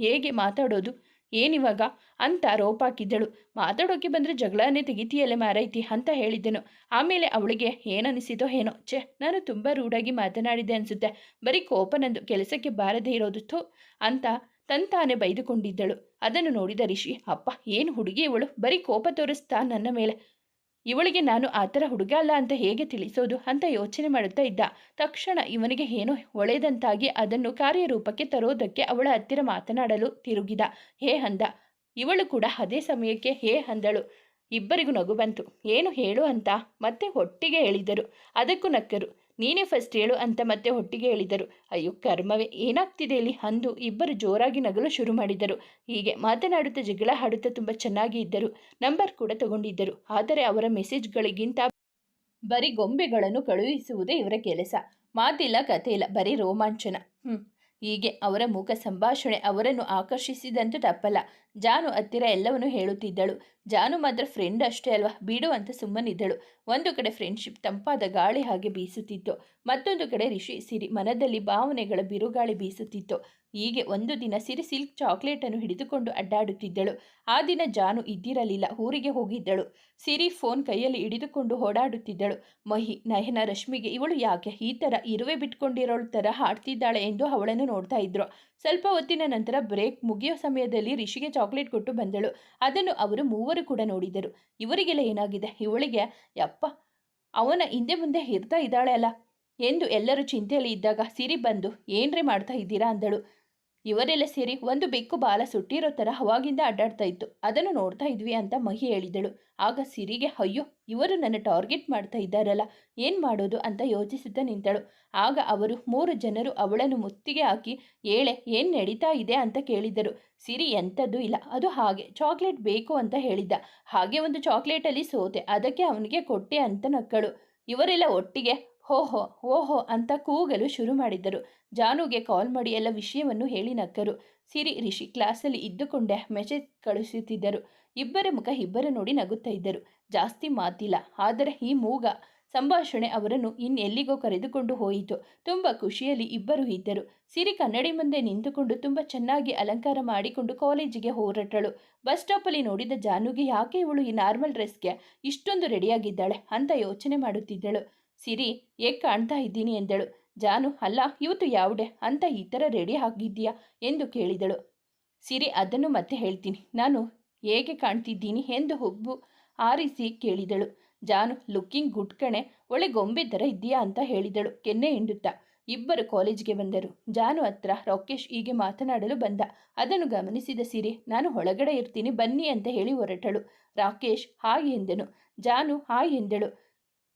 ಹೇಗೆ ಮಾತಾಡೋದು? ಏನಿವಾಗ? ಅಂತ ರೋಪಾಕಿದ್ದಳು ಮಾತಾಡೋಕೆ ಬಂದರೆ ಜಗಳನೇ ತೆಗಿತೀಯಲ್ಲ ಮಾರೈತಿ ಅಂತ ಹೇಳಿದ್ದೆನು. ಆಮೇಲೆ ಅವಳಿಗೆ ಏನನಿಸಿದೋ ಏನೋ. ಛೆ, ನಾನು ತುಂಬ ರೂಢಾಗಿ ಮಾತನಾಡಿದೆ ಅನಿಸುತ್ತೆ. ಬರೀ ಕೋಪ ನಂದು. ಕೆಲಸಕ್ಕೆ ಬಾರದೇ ಇರೋದು ಅಂತ ತಂತಾನೆ ಬೈದುಕೊಂಡಿದ್ದಳು. ಅದನ್ನು ನೋಡಿದ ರಿಷಿ, ಅಪ್ಪ, ಏನು ಹುಡುಗಿ ಇವಳು? ಬರೀ ಕೋಪ ತೋರಿಸ್ತಾ ನನ್ನ ಮೇಲೆ. ಇವಳಿಗೆ ನಾನು ಆ ಥರ ಹುಡುಗ ಅಲ್ಲ ಅಂತ ಹೇಗೆ ತಿಳಿಸೋದು ಅಂತ ಯೋಚನೆ ಮಾಡುತ್ತಾ ಇದ್ದ. ತಕ್ಷಣ ಇವನಿಗೆ ಏನು ಒಳೆದಂತಾಗಿ ಅದನ್ನು ಕಾರ್ಯರೂಪಕ್ಕೆ ತರೋದಕ್ಕೆ ಅವಳ ಹತ್ತಿರ ಮಾತನಾಡಲು ತಿರುಗಿದ. ಹೇ ಅಂದ ಇವಳು ಕೂಡ ಅದೇ ಸಮಯಕ್ಕೆ ಹೇ ಅಂದಳು. ಇಬ್ಬರಿಗೂ ನಗು ಬಂತು. ಏನು ಹೇಳು ಅಂತ ಮತ್ತೆ ಒಟ್ಟಿಗೆ ಹೇಳಿದರು. ಅದಕ್ಕೂ ನಕ್ಕರು. ನೀನೇ ಫಸ್ಟ್ ಹೇಳು ಅಂತ ಮತ್ತೆ ಹೊಟ್ಟಿಗೆ ಹೇಳಿದರು. ಅಯ್ಯೋ, ಕರ್ಮವೇ, ಏನಾಗ್ತಿದೆ ಇಲ್ಲಿ? ಅಂದು ಇಬ್ಬರು ಜೋರಾಗಿ ನಗಲು ಶುರು ಮಾಡಿದರು. ಹೀಗೆ ಮಾತನಾಡುತ್ತಾ ಜಗಳ ಹಾಡುತ್ತಾ ತುಂಬ ಚೆನ್ನಾಗಿ ಇದ್ದರು. ನಂಬರ್ ಕೂಡ ತಗೊಂಡಿದ್ದರು. ಆದರೆ ಅವರ ಮೆಸೇಜ್ಗಳಿಗಿಂತ ಬರೀ ಗೊಂಬೆಗಳನ್ನು ಕಳುಹಿಸುವುದೇ ಇವರ ಕೆಲಸ. ಮಾತಿಲ್ಲ ಕಥೆ ಇಲ್ಲ ಬರೀ ರೋಮಾಂಚನ. ಹ್ಞೂ ಹೀಗೆ ಅವರ ಮುಖ ಸಂಭಾಷಣೆ ಅವರನ್ನು ಆಕರ್ಷಿಸಿದಂತೂ ತಪ್ಪಲ್ಲ. ಜಾನು ಹತ್ತಿರ ಎಲ್ಲವನ್ನೂ ಹೇಳುತ್ತಿದ್ದಳು. ಜಾನು ಮಾತ್ರ ಫ್ರೆಂಡ್ ಅಷ್ಟೇ ಅಲ್ವಾ? ಬಿಡು ಅಂತ ಸುಮ್ಮನಿದ್ದಳು. ಒಂದು ಕಡೆ ಫ್ರೆಂಡ್ಶಿಪ್ ತಂಪಾದ ಗಾಳಿ ಹಾಗೆ ಬೀಸುತ್ತಿತ್ತು. ಮತ್ತೊಂದು ಕಡೆ ರಿಷಿ ಸಿರಿ ಮನದಲ್ಲಿ ಭಾವನೆಗಳ ಬಿರುಗಾಳಿ ಬೀಸುತ್ತಿತ್ತು. ಹೀಗೆ ಒಂದು ದಿನ ಸಿರಿ ಸಿಲ್ಕ್ ಚಾಕ್ಲೇಟನ್ನು ಹಿಡಿದುಕೊಂಡು ಅಡ್ಡಾಡುತ್ತಿದ್ದಳು. ಆ ದಿನ ಜಾನು ಇದ್ದಿರಲಿಲ್ಲ, ಊರಿಗೆ ಹೋಗಿದ್ದಳು. ಸಿರಿ ಫೋನ್ ಕೈಯಲ್ಲಿ ಹಿಡಿದುಕೊಂಡು ಓಡಾಡುತ್ತಿದ್ದಳು. ಮಹಿ, ನಯನ, ರಶ್ಮಿಗೆ ಇವಳು ಯಾಕೆ ಈ ಥರ ಇರುವೆ ಬಿಟ್ಕೊಂಡಿರೋಳ ಥರ ಹಾಡ್ತಿದ್ದಾಳೆ ಎಂದು ಅವಳನ್ನು ನೋಡ್ತಾ ಇದ್ರು. ಸ್ವಲ್ಪ ಹೊತ್ತಿನ ನಂತರ ಬ್ರೇಕ್ ಮುಗಿಯೋ ಸಮಯದಲ್ಲಿ ರಿಷಿಗೆ ಚಾಕ್ಲೇಟ್ ಕೊಟ್ಟು ಬಂದಳು. ಅದನ್ನು ಅವರು ಮೂವರು ಕೂಡ ನೋಡಿದರು. ಇವರಿಗೆಲ್ಲ ಏನಾಗಿದೆ? ಇವಳಿಗೆ, ಯಪ್ಪ, ಅವನ ಹಿಂದೆ ಮುಂದೆ ಇರ್ತಾ ಇದ್ದಾಳೆ ಅಲ್ಲ ಎಂದು ಎಲ್ಲರೂ ಚಿಂತೆಯಲ್ಲಿ ಇದ್ದಾಗ ಸಿರಿ ಬಂದು, ಏನ್ರಿ ಮಾಡ್ತಾ ಇದ್ದೀರಾ ಅಂದಳು. ಇವರೆಲ್ಲ ಸೇರಿ ಒಂದು ಬೆಕ್ಕು ಬಾಲ ಸುಟ್ಟಿರೋ ಥರ ಅವಾಗಿಂದ ಅಡ್ಡಾಡ್ತಾ ಇತ್ತು. ಅದನ್ನು ನೋಡ್ತಾ ಇದ್ವಿ ಅಂತ ಮಹಿ ಹೇಳಿದಳು. ಆಗ ಸಿರಿಗೆ, ಅಯ್ಯೋ, ಇವರು ನನ್ನ ಟಾರ್ಗೆಟ್ ಮಾಡ್ತಾ ಇದ್ದಾರಲ್ಲ, ಏನು ಮಾಡೋದು? ಅಂತ ಯೋಚಿಸುತ್ತಾ ನಿಂತಳು. ಆಗ ಅವರು ಮೂರು ಜನರು ಅವಳನ್ನು ಮುತ್ತಿಗೆ ಹಾಕಿ, ಏಳೆ, ಏನು ನಡೀತಾ ಇದೆ? ಅಂತ ಕೇಳಿದರು. ಸಿರಿ, ಎಂಥದ್ದು ಇಲ್ಲ, ಅದು ಹಾಗೆ, ಚಾಕ್ಲೇಟ್ ಬೇಕು ಅಂತ ಹೇಳಿದ್ದ. ಹಾಗೆ ಒಂದು ಚಾಕ್ಲೇಟಲ್ಲಿ ಸೋತೆ, ಅದಕ್ಕೆ ಅವನಿಗೆ ಕೊಟ್ಟೆ ಅಂತ ನಕ್ಕಳು. ಇವರೆಲ್ಲ ಒಟ್ಟಿಗೆ ಹೋಹೋ ಓಹೋ ಅಂತ ಕೂಗಲು ಶುರು ಮಾಡಿದ್ದರು. ಜಾನುಗೆ ಕಾಲ್ ಮಾಡಿ ಎಲ್ಲ ವಿಷಯವನ್ನು ಹೇಳಿ ನಕ್ಕರು. ಸಿರಿ ರಿಷಿ ಕ್ಲಾಸಲ್ಲಿ ಇದ್ದುಕೊಂಡೆ ಮೆಸೇಜ್ ಕಳುಹಿಸುತ್ತಿದ್ದರು ಇಬ್ಬರ ಮುಖ ಇಬ್ಬರ ನೋಡಿ ನಗುತ್ತಾ ಇದ್ದರು. ಜಾಸ್ತಿ ಮಾತಿಲ್ಲ, ಆದರೆ ಈ ಮೂಗ ಸಂಭಾಷಣೆ ಅವರನ್ನು ಇನ್ನೆಲ್ಲಿಗೋ ಕರೆದುಕೊಂಡು ಹೋಯಿತು. ತುಂಬ ಖುಷಿಯಲ್ಲಿ ಇಬ್ಬರು ಇದ್ದರು. ಸಿರಿ ಕನ್ನಡಿ ಮುಂದೆ ನಿಂತುಕೊಂಡು ತುಂಬ ಚೆನ್ನಾಗಿ ಅಲಂಕಾರ ಮಾಡಿಕೊಂಡು ಕಾಲೇಜಿಗೆ ಹೊರಟಳು. ಬಸ್ ಸ್ಟಾಪಲ್ಲಿ ನೋಡಿದ ಜಾನುಗೆ, ಯಾಕೆ ಇವಳು ಈ ನಾರ್ಮಲ್ ಡ್ರೆಸ್ಗೆ ಇಷ್ಟೊಂದು ರೆಡಿಯಾಗಿದ್ದಾಳೆ? ಅಂತ ಯೋಚನೆ ಮಾಡುತ್ತಿದ್ದಳು. ಸಿರಿ, ಏಕ್ ಕಾಣ್ತಾ ಇದ್ದೀನಿ ಎಂದಳು. ಜಾನು, ಅಲ್ಲ, ಇವತ್ತು ಯಾವುಡೆ? ಅಂತ ಈ ಥರ ರೆಡಿ ಆಗಿದ್ದೀಯಾ ಎಂದು ಕೇಳಿದಳು. ಸಿರಿ, ಅದನ್ನು ಮತ್ತೆ ಹೇಳ್ತೀನಿ. ನಾನು ಹೇಗೆ ಕಾಣ್ತಿದ್ದೀನಿ ಎಂದು ಹುಬ್ಬು ಆರಿಸಿ ಕೇಳಿದಳು. ಜಾನು ಲುಕ್ಕಿಂಗ್ ಗುಡ್ ಕಣೆ. ಒಳ್ಳೆ ಗೊಂಬೆ ಥರ ಇದ್ದೀಯಾ ಅಂತ ಹೇಳಿದಳು. ಕೆನ್ನೆ ಹಿಂಡುತ್ತಾ. ಇಬ್ಬರು ಕಾಲೇಜ್ಗೆ ಬಂದರು. ಜಾನು ಹತ್ರ ರಾಕೇಶ್ ಹೀಗೆ ಮಾತನಾಡಲು ಬಂದ. ಅದನ್ನು ಗಮನಿಸಿದ ಸಿರಿ, ನಾನು ಒಳಗಡೆ ಇರ್ತೀನಿ, ಬನ್ನಿ ಅಂತ ಹೇಳಿ ಹೊರಟಳು. ರಾಕೇಶ್, ಹಾಯ್ ಎಂದನು. ಜಾನು, ಹಾಯ್ ಎಂದಳು.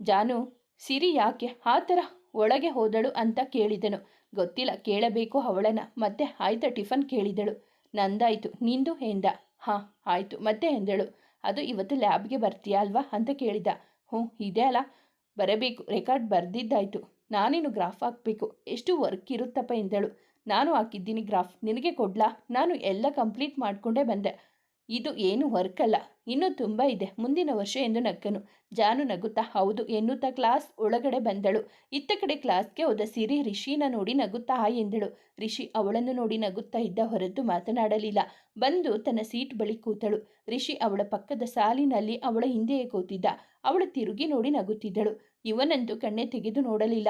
ಜಾನು ಸಿರಿ ಯಾಕೆ ಆ ಥರ ಒಳಗೆ ಹೋದಳು ಅಂತ ಕೇಳಿದನು. ಗೊತ್ತಿಲ್ಲ, ಕೇಳಬೇಕು ಅವಳನ ಮತ್ತೆ ಆಯ್ತಾ ಟಿಫನ್ ಕೇಳಿದಳು. ನಂದಾಯ್ತು, ನಿಂದು ಎಂದ? ಹಾಂ, ಆಯಿತು, ಮತ್ತೆ ಎಂದಳು. ಅದು ಇವತ್ತು ಲ್ಯಾಬ್ಗೆ ಬರ್ತೀಯಾ ಅಲ್ವಾ ಅಂತ ಕೇಳಿದ. ಹ್ಞೂ, ಇದೆ ಅಲ್ಲ. ಬರಬೇಕು, ರೆಕಾರ್ಡ್ ಬರೆದಿದ್ದಾಯ್ತು. ನಾನೇನು ಗ್ರಾಫ್ ಹಾಕಬೇಕು. ಎಷ್ಟು ವರ್ಕ್ ಇರುತ್ತಪ್ಪ ಎಂದಳು. ನಾನು ಹಾಕಿದ್ದೀನಿ ಗ್ರಾಫ್. ನಿನಗೆ ಕೊಡ್ಲಾ? ನಾನು ಎಲ್ಲ ಕಂಪ್ಲೀಟ್ ಮಾಡಿಕೊಂಡೇ ಬಂದೆ. ಇದು ಏನು ವರ್ಕ್ ಅಲ್ಲ ಇನ್ನೂ ತುಂಬ ಇದೆ. ಮುಂದಿನ ವರ್ಷ ಎಂದು ನಕ್ಕನು. ಜಾನು ನಗುತ್ತಾ, ಹೌದು, ಎನ್ನುತ್ತಾ ಕ್ಲಾಸ್ ಒಳಗಡೆ ಬಂದಳು. ಇತ್ತ ಕಡೆ ಕ್ಲಾಸ್ಗೆ ಹೋದ ಸಿರಿ ರಿಷಿನ ನೋಡಿ ನಗುತ್ತಾ ಎಂದಳು. ರಿಷಿ ಅವಳನ್ನು ನೋಡಿ ನಗುತ್ತಾ ಇದ್ದ ಹೊರತು ಮಾತನಾಡಲಿಲ್ಲ. ಬಂದು ತನ್ನ ಸೀಟ್ ಬಳಿ ಕೂತಳು. ರಿಷಿ ಅವಳ ಪಕ್ಕದ ಸಾಲಿನಲ್ಲಿ ಅವಳ ಹಿಂದೆಯೇ ಕೂತಿದ್ದ. ಅವಳು ತಿರುಗಿ ನೋಡಿ ನಗುತ್ತಿದ್ದಳು. ಇವನಂತೂ ಕಣ್ಣೆ ತೆಗೆದು ನೋಡಲಿಲ್ಲ.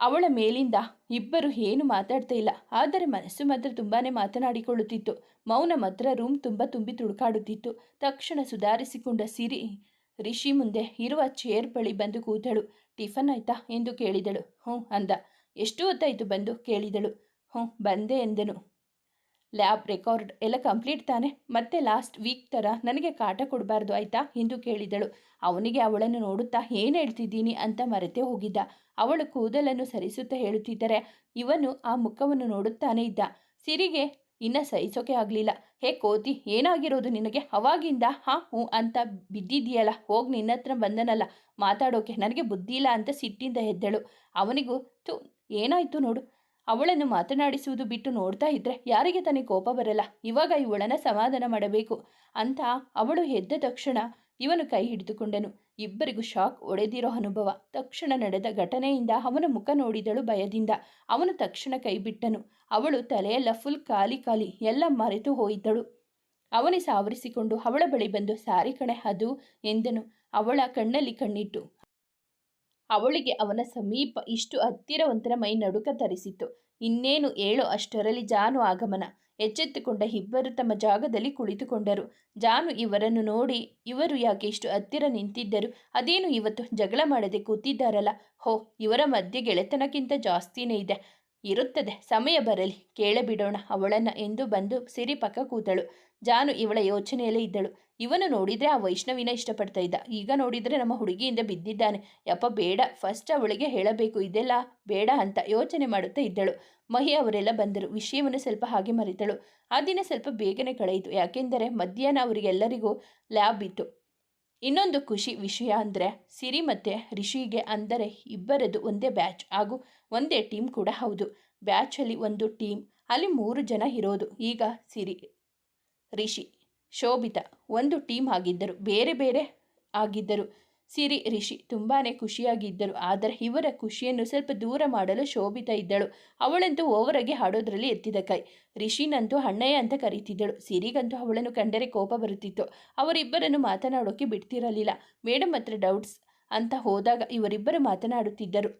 ಅವಳ ಮೇಲಿಂದ ಇಬ್ಬರು ಏನು ಮಾತಾಡ್ತಾ ಇಲ್ಲ. ಆದರೆ ಮನಸ್ಸು ಮಾತ್ರ ತುಂಬಾ ಮಾತನಾಡಿಕೊಳ್ಳುತ್ತಿತ್ತು. ಮೌನ ಮಾತ್ರ ರೂಮ್ ತುಂಬ ತುಂಬಿ ತುಡುಕಾಡುತ್ತಿತ್ತು ತಕ್ಷಣ ಸುಧಾರಿಸಿಕೊಂಡ ಸಿರಿ, ರಿಷಿ ಮುಂದೆ ಇರುವ ಚೇರ್ ಬಳಿ ಬಂದು ಕೂತಳು. ಟಿಫನ್ ಆಯ್ತಾ ಎಂದು ಕೇಳಿದಳು. ಹ್ಞೂ ಅಂದ. ಎಷ್ಟು ಹೊತ್ತಾಯಿತು ಬಂದು? ಕೇಳಿದಳು. ಹ್ಞೂ ಬಂದೆ ಎಂದನು. ಲ್ಯಾಬ್ ರೆಕಾರ್ಡ್ ಎಲ್ಲ ಕಂಪ್ಲೀಟ್ ತಾನೆ? ಮತ್ತೆ ಲಾಸ್ಟ್ ವೀಕ್ ಥರ ನನಗೆ ಕಾಟ ಕೊಡಬಾರ್ದು ಆಯಿತಾ ಎಂದು ಕೇಳಿದಳು. ಅವನಿಗೆ ಅವಳನ್ನು ನೋಡುತ್ತಾ ಏನು ಹೇಳ್ತಿದ್ದೀನಿ ಅಂತ ಮರೆತೇ ಹೋಗಿದ್ದ. ಅವಳು ಕೂದಲನ್ನು ಸರಿಸುತ್ತಾ ಹೇಳುತ್ತಿದ್ದರೆ ಇವನು ಆ ಮುಖವನ್ನು ನೋಡುತ್ತಾನೆ ಇದ್ದ. ಸಿರಿಗೆ, ಇನ್ನ ಸಹಿಸೋಕೆ ಆಗಲಿಲ್ಲ. ಹೇ ಕೋತಿ, ಏನಾಗಿರೋದು ನಿನಗೆ? ಅವಾಗಿಂದ, ಹಾಂ ಹ್ಞೂ ಅಂತ ಬಿದ್ದಿದೆಯಲ್ಲ ಹೋಗಿ ನಿನ್ನ ಹತ್ರ ಬಂದನಲ್ಲ, ಮಾತಾಡೋಕೆ. ನನಗೆ ಬುದ್ಧಿ ಇಲ್ಲ ಅಂತ ಸಿಟ್ಟಿಂದ ಎದ್ದಳು. ಅವನಿಗೂ ತು ಏನಾಯಿತು ನೋಡು. ಅವಳನ್ನು ಮಾತನಾಡಿಸುವುದು ಬಿಟ್ಟು ನೋಡ್ತಾ ಇದ್ರೆ ಯಾರಿಗೆ ತನಗೆ ಕೋಪ ಬರಲ್ಲ. ಇವಾಗ ಇವಳನ್ನು ಸಮಾಧಾನ ಮಾಡಬೇಕು ಅಂತ ಅವಳು ಎದ್ದ ತಕ್ಷಣ ಇವನು ಕೈ ಹಿಡಿದುಕೊಂಡನು. ಇಬ್ಬರಿಗೂ ಶಾಕ್ ಒಡೆದಿರೋ ಅನುಭವ. ತಕ್ಷಣ ನಡೆದ ಘಟನೆಯಿಂದ ಅವನ ಮುಖ ನೋಡಿದಳು ಭಯದಿಂದ. ಅವನು ತಕ್ಷಣ ಕೈ ಬಿಟ್ಟನು. ಅವಳು ತಲೆಯೆಲ್ಲ ಫುಲ್ ಖಾಲಿ ಖಾಲಿ ಎಲ್ಲ ಮರೆತು ಹೋಯಿದ್ದಳು ಅವನೇ ಸಾವರಿಸಿಕೊಂಡು ಅವಳ ಬಳಿ ಬಂದು, ಸಾರಿ ಕಣೆ, ಅದು, ಎಂದನು. ಅವಳ ಕಣ್ಣಲ್ಲಿ ಕಣ್ಣಿಟ್ಟು ಅವಳಿಗೆ ಅವನ ಸಮೀಪ ಇಷ್ಟು ಹತ್ತಿರ ಒಂಥರ ಮೈ ನಡುಕ ತರಿಸಿತು ಇನ್ನೇನು ಏಳು ಅಷ್ಟರಲ್ಲಿ ಜಾನು ಆಗಮನ. ಎಚ್ಚೆತ್ತುಕೊಂಡ ಇಬ್ಬರು ತಮ್ಮ ಜಾಗದಲ್ಲಿ ಕುಳಿತುಕೊಂಡರು. ಜಾನು ಇವರನ್ನು ನೋಡಿ, ಇವರು ಯಾಕೆ ಇಷ್ಟು ಹತ್ತಿರ ನಿಂತಿದ್ದರು? ಅದೇನು ಇವತ್ತು ಜಗಳ ಮಾಡದೆ ಕೂತಿದ್ದಾರಲ್ಲ? ಹೋ, ಇವರ ಮಧ್ಯೆ ಗೆಳೆತನಕ್ಕಿಂತ ಜಾಸ್ತಿನೇ ಇದೆ. ಇರುತ್ತದೆ, ಸಮಯ ಬರಲಿ. ಕೇಳಬಿಡೋಣ ಅವಳನ್ನ ಎಂದು ಬಂದು ಸಿರಿಪಕ್ಕ ಕೂತಳು. ಜಾನು ಇವಳ ಯೋಚನೆಯಲ್ಲೇ ಇದ್ದಳು. ಇವನು ನೋಡಿದರೆ ಆ ವೈಷ್ಣವಿನ ಇಷ್ಟಪಡ್ತಾ ಇದ್ದ. ಈಗ ನೋಡಿದರೆ ನಮ್ಮ ಹುಡುಗಿಯಿಂದ ಬಿದ್ದಿದ್ದಾನೆ. ಯಪ್ಪ, ಬೇಡ. ಫಸ್ಟ್ ಅವಳಿಗೆ ಹೇಳಬೇಕು. ಇದೆಲ್ಲ ಬೇಡ ಅಂತ ಯೋಚನೆ ಮಾಡುತ್ತಾ ಇದ್ದಳು. ಮಹಿ ಅವರೆಲ್ಲ ಬಂದರು. ವಿಷಯವನ್ನು ಸ್ವಲ್ಪ ಹಾಗೆ ಮರೆತಳು. ಆ ದಿನ ಸ್ವಲ್ಪ ಬೇಗನೆ ಕಳೆಯಿತು. ಯಾಕೆಂದರೆ ಮಧ್ಯಾಹ್ನ ಅವರಿಗೆಲ್ಲರಿಗೂ ಲ್ಯಾಬ್ ಇತ್ತು. ಇನ್ನೊಂದು ಖುಷಿ ವಿಷಯ ಅಂದರೆ ಸಿರಿ ಮತ್ತು ರಿಷಿಗೆ ಅಂದರೆ ಇಬ್ಬರದು ಒಂದೇ ಬ್ಯಾಚ್ ಹಾಗೂ ಒಂದೇ ಟೀಮ್ ಕೂಡ ಹೌದು. ಬ್ಯಾಚಲ್ಲಿ ಒಂದು ಟೀಮ್ ಅಲ್ಲಿ ಮೂರು ಜನ ಇರೋದು. ಈಗ ಸಿರಿ ರಿಷಿ. ಶೋಭಿತ ಒಂದು ಟೀಮ್ ಆಗಿದ್ದರು. ಬೇರೆ ಬೇರೆ ಆಗಿದ್ದರು. ಸಿರಿ ರಿಷಿ ತುಂಬಾ ಖುಷಿಯಾಗಿದ್ದರು. ಆದರೆ ಇವರ ಖುಷಿಯನ್ನು ಸ್ವಲ್ಪ ದೂರ ಮಾಡಲು ಶೋಭಿತ ಇದ್ದಳು. ಅವಳಂತೂ ಓವರಾಗಿ ಹಾಡೋದ್ರಲ್ಲಿ ಎತ್ತಿದ ಕೈ. ರಿಷಿನಂತೂ ಅಣ್ಣಯ್ಯ ಅಂತ ಕರೀತಿದ್ದಳು. ಸಿರಿಗಂತೂ ಅವಳನ್ನು ಕಂಡರೆ ಕೋಪ ಬರುತ್ತಿತ್ತು. ಅವರಿಬ್ಬರನ್ನು ಮಾತನಾಡೋಕೆ ಬಿಡ್ತಿರಲಿಲ್ಲ. ಮೇಡಮ್ ಹತ್ರ ಡೌಟ್ಸ್ ಅಂತ ಹೋದಾಗ ಇವರಿಬ್ಬರು ಮಾತನಾಡುತ್ತಿದ್ದರು.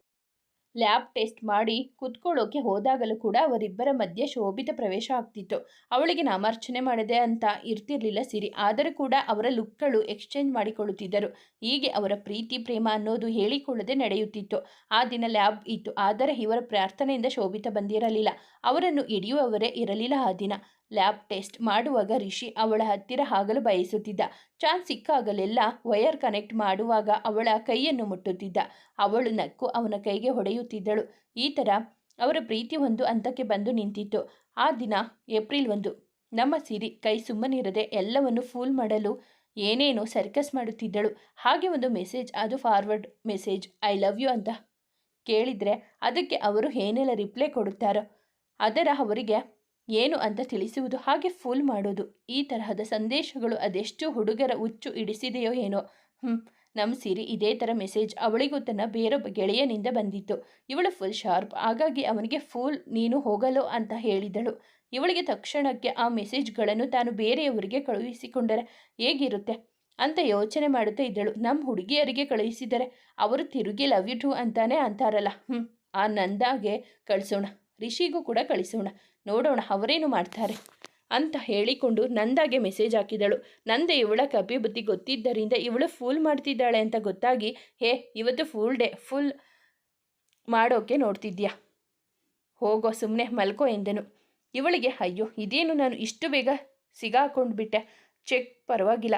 ಲ್ಯಾಬ್ ಟೆಸ್ಟ್ ಮಾಡಿ ಕುತ್ಕೊಳ್ಳೋಕೆ ಹೋದಾಗಲೂ ಕೂಡ ಅವರಿಬ್ಬರ ಮಧ್ಯೆ ಶೋಭಿತ ಪ್ರವೇಶ ಆಗ್ತಿತ್ತು. ಅವಳಿಗೆ ನಾಮಾರ್ಚನೆ ಮಾಡಿದೆ ಅಂತ ಇರ್ತಿರ್ಲಿಲ್ಲ ಸಿರಿ. ಆದರೂ ಕೂಡ ಅವರ ಲುಕ್ಗಳು ಎಕ್ಸ್ಚೇಂಜ್ ಮಾಡಿಕೊಳ್ಳುತ್ತಿದ್ದರು. ಹೀಗೆ ಅವರ ಪ್ರೀತಿ, ಪ್ರೇಮ ಅನ್ನೋದು ಹೇಳಿಕೊಳ್ಳದೆ ನಡೆಯುತ್ತಿತ್ತು. ಆ ದಿನ ಲ್ಯಾಬ್ ಇತ್ತು. ಆದರೆ ಇವರ ಪ್ರಾರ್ಥನೆಯಿಂದ ಶೋಭಿತ ಬಂದಿರಲಿಲ್ಲ. ಅವರನ್ನು ಹಿಡಿಯುವವರೇ ಇರಲಿಲ್ಲ ಆ ದಿನ. ಲ್ಯಾಬ್ ಟೆಸ್ಟ್ ಮಾಡುವಾಗ ರಿಷಿ ಅವಳ ಹತ್ತಿರ ಆಗಲು ಬಯಸುತ್ತಿದ್ದ. ಚಾನ್ಸ್ ಸಿಕ್ಕಾಗಲೆಲ್ಲ ವಯರ್ ಕನೆಕ್ಟ್ ಮಾಡುವಾಗ ಅವಳ ಕೈಯನ್ನು ಮುಟ್ಟುತ್ತಿದ್ದ. ಅವಳು ನಕ್ಕು ಅವನ ಕೈಗೆ ಹೊಡೆಯುತ್ತಿದ್ದಳು. ಈ ಥರ ಅವರ ಪ್ರೀತಿ ಒಂದು ಹಂತಕ್ಕೆ ಬಂದು ನಿಂತಿತ್ತು. ಆ ದಿನ ಏಪ್ರಿಲ್ ಒಂದು. ನಮ್ಮ ಸಿರಿ ಕೈ ಸುಮ್ಮನಿರದೆ ಎಲ್ಲವನ್ನು ಫೂಲ್ ಮಾಡಲು ಏನೇನೋ ಸರ್ಕಸ್ ಮಾಡುತ್ತಿದ್ದಳು. ಹಾಗೆ ಒಂದು ಮೆಸೇಜ್, ಅದು forward message, I love you ಅಂತ ಕೇಳಿದರೆ ಅದಕ್ಕೆ ಅವರು ಏನೆಲ್ಲ ರಿಪ್ಲೈ ಕೊಡುತ್ತಾರೋ ಅದರ ಅವರಿಗೆ ಏನು ಅಂತ ತಿಳಿಸುವುದು ಹಾಗೆ ಫುಲ್ ಮಾಡೋದು. ಈ ತರಹದ ಸಂದೇಶಗಳು ಅದೆಷ್ಟು ಹುಡುಗರ ಹುಚ್ಚು ಹಿಡಿಸಿದೆಯೋ ಏನೋ. ಹ್ಞೂ ನಮ್ಮ ಸಿರಿ ಇದೇ ಥರ ಮೆಸೇಜ್ ಅವಳಿಗೂ ತನ್ನ ಬೇರೊಬ್ಬ ಗೆಳೆಯನಿಂದ ಬಂದಿತ್ತು. ಇವಳು ಫುಲ್ ಶಾರ್ಪ್, ಹಾಗಾಗಿ ಅವನಿಗೆ ಫುಲ್ ನೀನು ಹೋಗಲು ಅಂತ ಹೇಳಿದಳು. ಇವಳಿಗೆ ತಕ್ಷಣಕ್ಕೆ ಆ ಮೆಸೇಜ್ಗಳನ್ನು ತಾನು ಬೇರೆಯವರಿಗೆ ಕಳುಹಿಸಿಕೊಂಡರೆ ಹೇಗಿರುತ್ತೆ? ಅಂತ ಯೋಚನೆ ಮಾಡುತ್ತಾ ಇದ್ದಳು. ನಮ್ಮ ಹುಡುಗಿಯರಿಗೆ ಕಳುಹಿಸಿದರೆ ಅವರು ತಿರುಗಿ ಲವ್ ಯು ಟು ಅಂತಾನೆ ಅಂತಾರಲ್ಲ. ಹ್ಞೂ ಆ ನಂದಾಗೆ ಕಳಿಸೋಣ. ರಿಷಿಗೂ ಕೂಡ ಕಳಿಸೋಣ. ನೋಡೋಣ, ಅವರೇನು ಮಾಡ್ತಾರೆ? ಅಂತ ಹೇಳಿಕೊಂಡು ನಂದಾಗೆ ಮೆಸೇಜ್ ಹಾಕಿದಳು. ನಂದೆ ಇವಳ ಕಪಿ ಬುದ್ಧಿ ಗೊತ್ತಿದ್ದರಿಂದ ಇವಳು ಫುಲ್ ಮಾಡ್ತಿದ್ದಾಳೆ ಅಂತ ಗೊತ್ತಾಗಿ, ಹೇ, ಇವತ್ತು ಫುಲ್ ಡೇ ಫುಲ್ ಮಾಡೋಕೆ ನೋಡ್ತಿದ್ಯಾ? ಹೋಗೋ ಸುಮ್ಮನೆ ಮಲ್ಕೋ, ಎಂದನು. ಇವಳಿಗೆ, ಅಯ್ಯೋ, ಇದೇನು ನಾನು ಇಷ್ಟು ಬೇಗ ಸಿಗಾಕೊಂಡು ಬಿಟ್ಟೆ? ಚೆಕ್ ಪರವಾಗಿಲ್ಲ.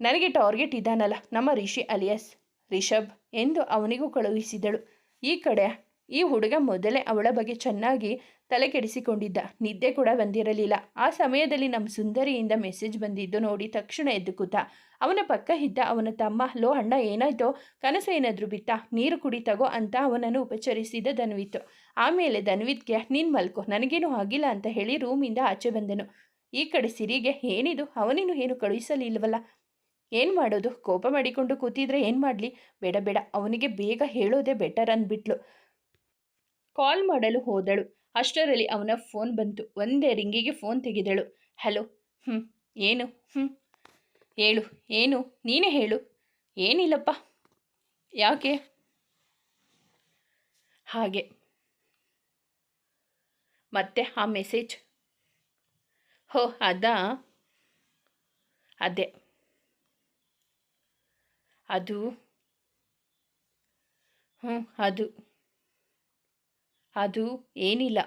ನನಗೆ ಟಾರ್ಗೆಟ್ ಇದ್ದಾನಲ್ಲ ನಮ್ಮ ರಿಷಿ ಅಲಿಯಸ್, ರಿಷಬ್, ಎಂದು ಅವನಿಗೂ ಕಳುಹಿಸಿದಳು. ಈ ಕಡೆ, ಈ ಹುಡುಗ ಮೊದಲೇ ಅವಳ ಬಗ್ಗೆ ಚೆನ್ನಾಗಿ ತಲೆ ಕೆಡಿಸಿಕೊಂಡಿದ್ದ ನಿದ್ದೆ ಕೂಡ ಬಂದಿರಲಿಲ್ಲ. ಆ ಸಮಯದಲ್ಲಿ ನಮ್ಮ ಸುಂದರಿಯಿಂದ ಮೆಸೇಜ್ ಬಂದಿದ್ದು ನೋಡಿ ತಕ್ಷಣ ಎದ್ದು ಕೂತ ಅವನ ಪಕ್ಕ ಇದ್ದ ಅವನ ತಮ್ಮ, ಲೋ ಅಣ್ಣ, ಏನಾಯ್ತೋ? ಕನಸು ಏನಾದರೂ ಬಿತ್ತ? ನೀರು ಕುಡಿ, ತಗೋ ಅಂತ ಅವನನ್ನು ಉಪಚರಿಸಿದ ಧನ್ವಿತ್ ಆಮೇಲೆ ಧನ್ವಿತ್ಗೆ, ನೀನು ಮಲ್ಕೋ, ನನಗೇನು ಆಗಿಲ್ಲ ಅಂತ ಹೇಳಿ ರೂಮಿಂದ ಆಚೆ ಬಂದನು. ಈ ಕಡೆ ಸಿರಿಗೆ, ಏನಿದು? ಅವನೇನು ಏನು ಕಳುಹಿಸಲಿಲ್ವಲ್ಲ? ಏನು ಮಾಡೋದು? ಕೋಪ ಮಾಡಿಕೊಂಡು ಕೂತಿದ್ರೆ ಏನು ಮಾಡಲಿ? ಬೇಡ ಬೇಡ, ಅವನಿಗೆ ಬೇಗ ಹೇಳೋದೇ ಬೆಟರ್ ಅಂದ್ಬಿಟ್ಲು. ಕಾಲ್ ಮಾಡಲು ಹೋದಳು. ಅಷ್ಟರಲ್ಲಿ ಅವನ ಫೋನ್ ಬಂತು. ಒಂದೇ ರಿಂಗಿಗೆ ಫೋನ್ ತೆಗೆದಳು. ಹಲೋ ಹ್ಞೂ ಏನು ಹ್ಞೂ ಹೇಳು, ಏನು, ನೀನೇ ಹೇಳು, ಏನಿಲ್ಲಪ್ಪ, ಯಾಕೆ? ಹಾಗೆ. ಮತ್ತೆ ಆ ಮೆಸೇಜ್. ಹೋ, ಅದಾ, ಅದೇ. ಅದು ಹ್ಞೂ ಅದು. ಅದು ಏನಿಲ್ಲ.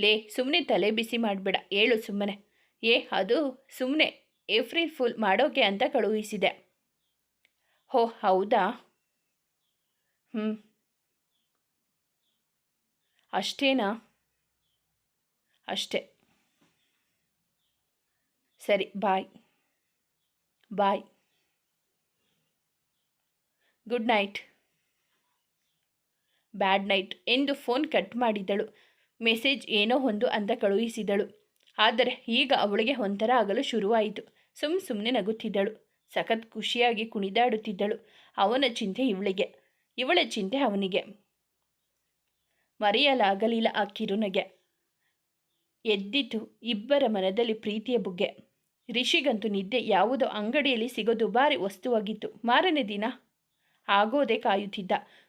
ಲೇ ಸುಮ್ಮನೆ ತಲೆ ಬಿಸಿ ಮಾಡಬೇಡ. ಹೇಳು ಸುಮ್ಮನೆ. ಏ, ಅದು ಸುಮ್ಮನೆ ಏಪ್ರಿಲ್ ಫುಲ್ ಮಾಡೋಕೆ ಅಂತ ಕಳುಹಿಸಿದೆ. ಹೋ, ಹೌದಾ? ಹ್ಞೂ ಅಷ್ಟೇನಾ? ಅಷ್ಟೇ. ಸರಿ, bye. Bye. Good night. Bad night ಎಂದು ಫೋನ್ ಕಟ್ ಮಾಡಿದಳು. ಮೆಸೇಜ್ ಏನೋ ಒಂದು ಅಂತ ಕಳುಹಿಸಿದಳು. ಆದರೆ ಈಗ ಅವಳಿಗೆ ಒಂಥರ ಆಗಲು ಶುರುವಾಯಿತು. ಸುಮ್ ಸುಮ್ಮನೆ ನಗುತ್ತಿದ್ದಳು. ಸಖತ್ ಖುಷಿಯಾಗಿ ಕುಣಿದಾಡುತ್ತಿದ್ದಳು. ಅವನ ಚಿಂತೆ ಇವಳಿಗೆ. ಇವಳ ಚಿಂತೆ ಅವನಿಗೆ. ಮರೆಯಲಾಗಲಿಲ್ಲ ಆ ಕಿರುನಗೆ. ಎದ್ದಿತು ಇಬ್ಬರ ಮನದಲ್ಲಿ ಪ್ರೀತಿಯ ಬುಗ್ಗೆ. ರಿಷಿಗಂತೂ ನಿದ್ದೆ ಯಾವುದೋ ಅಂಗಡಿಯಲ್ಲಿ ಸಿಗೋ ದುಬಾರಿ ವಸ್ತುವಾಗಿತ್ತು. ಮಾರನೇ ದಿನ ಆಗೋದೇ ಕಾಯುತ್ತಿದ್ದ.